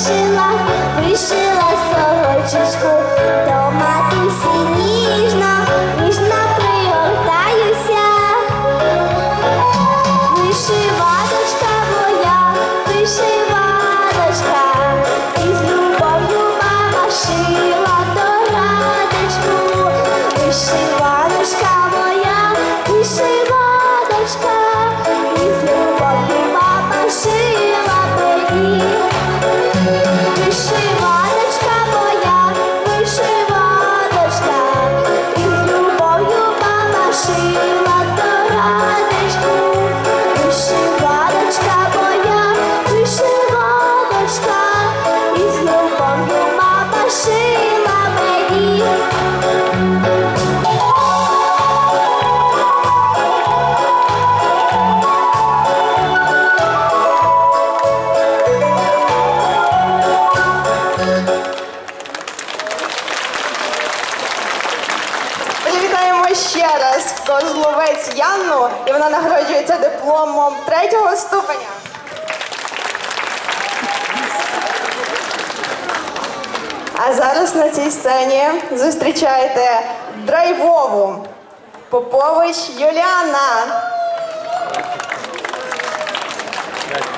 вишила, вишила сорочечку, до матусі ніжно, ніжно пригортаюся, вишиваночка моя, вишиваночка, із любов'ю мама шила до радочку, вишиваночка моя, вишиваночка, із любов'ю мама шила. Вітаємо ще раз козловець Янну, і вона нагороджується дипломом третього ступеня. А зараз на цій сцені зустрічайте драйвову Попович Юліана.